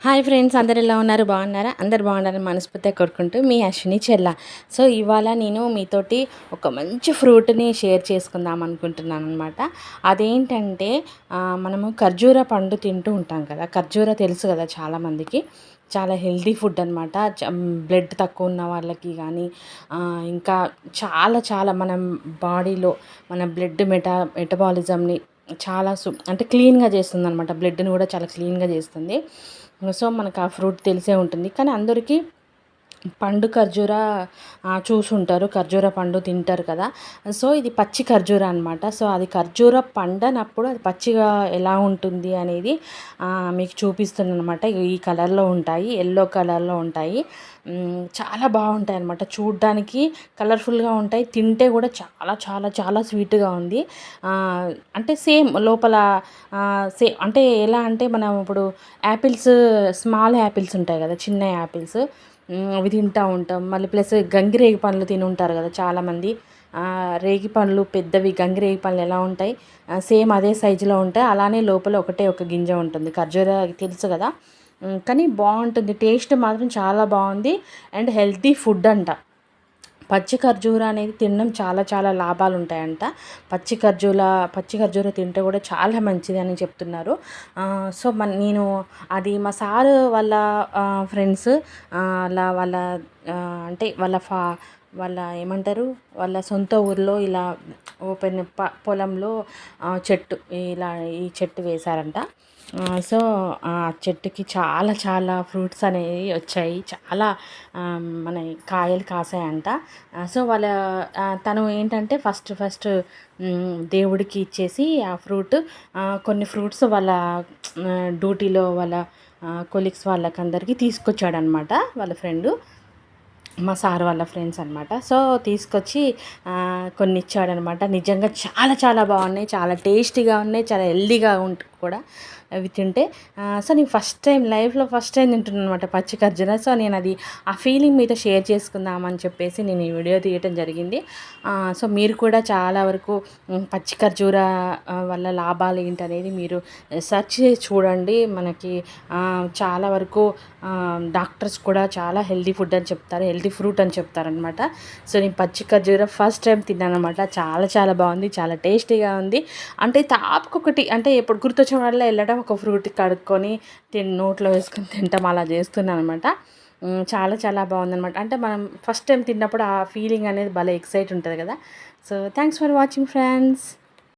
Hi friends అందరు ఎలా ఉన్నారు? బాగున్నారా? అందరు బాగున్నారని మనస్ఫూర్తిగా కోరుకుంటూ మీ అశ్విని చెల్ల సో ఇవాళ నేను మీతోటి ఒక మంచి ఫ్రూట్ని షేర్ చేసుకుందాం అనుకుంటున్నాను అనమాట అదేంటంటే మనము ఖర్జూర పండు తింటూ ఉంటాం కదా. ఖర్జూర తెలుసు కదా చాలామందికి. చాలా హెల్దీ ఫుడ్ అనమాట బ్లడ్ తక్కువ ఉన్న వాళ్ళకి కానీ ఇంకా చాలా చాలా మనం బాడీలో మన బ్లడ్ మెటా మెటబాలిజంని చాలా సు అంటే క్లీన్గా చేస్తుంది అనమాట బ్లడ్ని కూడా చాలా క్లీన్గా చేస్తుంది. సో మనకు ఆ ఫ్రూట్ తెలిసే ఉంటుంది. కానీ అందరికీ పండు ఖర్జూర చూసుంటారు. ఖర్జూర పండు తింటారు కదా. సో ఇది పచ్చి ఖర్జూర అనమాట సో అది ఖర్జూర పండనప్పుడు అది పచ్చిగా ఎలా ఉంటుంది అనేది మీకు చూపిస్తుంది అనమాట ఈ కలర్లో ఉంటాయి ఎల్లో కలర్లో ఉంటాయి. చాలా బాగుంటాయి అనమాట చూడ్డానికి కలర్ఫుల్గా ఉంటాయి. తింటే కూడా చాలా చాలా చాలా స్వీట్గా ఉంది. అంటే సేమ్ లోపల సే అంటే ఎలా అంటే మనం ఇప్పుడు యాపిల్స్ స్మాల్ యాపిల్స్ ఉంటాయి కదా చిన్న యాపిల్స్. అవి తింటూ ఉంటాం. మళ్ళీ ప్లస్ గంగిరేగి పండ్లు తిని ఉంటారు కదా చాలామంది. రేగి పండ్లు పెద్దవి గంగిరేగి పండ్లు ఎలా ఉంటాయి? సేమ్ అదే సైజులో ఉంటాయి. అలానే లోపల ఒకటే ఒక గింజ ఉంటుంది. ఖర్జూర తెలుసు కదా? కానీ బాగుంటుంది. టేస్ట్ మాత్రం చాలా బాగుంది. అండ్ హెల్తీ ఫుడ్ అంట. పచ్చి ఖర్జూర అనేది తినడం చాలా చాలా లాభాలు ఉంటాయంట పచ్చి ఖర్జూర పచ్చి ఖర్జూర తింటే కూడా చాలా మంచిది అని చెప్తున్నారు సో మన నేను అది మా సారు వాళ్ళ ఫ్రెండ్స్ అలా వాళ్ళ అంటే వాళ్ళ ఫా వాళ్ళ ఏమంటారు? వాళ్ళ సొంత ఊర్లో ఇలా ఓపెన్ ప పొలంలో చెట్టు ఇలా ఈ చెట్టు వేశారంట. సో ఆ చెట్టుకి చాలా చాలా ఫ్రూట్స్ అనేవి వచ్చాయి. చాలా మన కాయలు కాసాయంట. సో వాళ్ళ తను ఏంటంటే ఫస్ట్ ఫస్ట్ దేవుడికి ఇచ్చేసి ఆ ఫ్రూట్ కొన్ని ఫ్రూట్స్ వాళ్ళ డ్యూటీలో వాళ్ళ కొలీగ్స్ వాళ్ళకందరికీ తీసుకొచ్చాడనమాట వాళ్ళ ఫ్రెండు. మా సార్ వాళ్ళ ఫ్రెండ్స్ అనమాట సో తీసుకొచ్చి కొన్ని ఇచ్చాడనమాట నిజంగా చాలా చాలా బాగున్నాయి. చాలా టేస్టీగా ఉన్నాయి. చాలా హెల్దీగా ఉంటు కూడా అవి తింటే సో నేను ఫస్ట్ టైం లైఫ్లో ఫస్ట్ టైం తింటున్నాను అనమాట పచ్చి ఖర్జూర. సో నేను అది ఆ ఫీలింగ్ మీతో షేర్ చేసుకుందామని చెప్పేసి నేను ఈ వీడియో తీయటం జరిగింది. సో మీరు కూడా చాలా వరకు పచ్చి ఖర్జూర వల్ల లాభాలు ఏంటనేది మీరు సెర్చ్ చేసి చూడండి. మనకి చాలా వరకు డాక్టర్స్ కూడా చాలా హెల్దీ ఫుడ్ అని చెప్తారు హెల్దీ ఫ్రూట్ అని చెప్తారనమాట సో నేను పచ్చి ఖర్జూర ఫస్ట్ టైం తిన్నాను అనమాట చాలా చాలా బాగుంది చాలా టేస్టీగా ఉంది. అంటే తాపుకొకటి అంటే ఎప్పుడు కొంచెం వల్ల వెళ్ళడం ఒక ఫ్రూట్ కడుక్కొని తిని నోట్లో వేసుకొని తింటాం అలా చేస్తున్నాను అనమాట చాలా చాలా బాగుందనమాట అంటే మనం ఫస్ట్ టైం తిన్నప్పుడు ఆ ఫీలింగ్ అనేది భలే ఎక్సైట్ ఉంటుంది కదా. So thanks for watching friends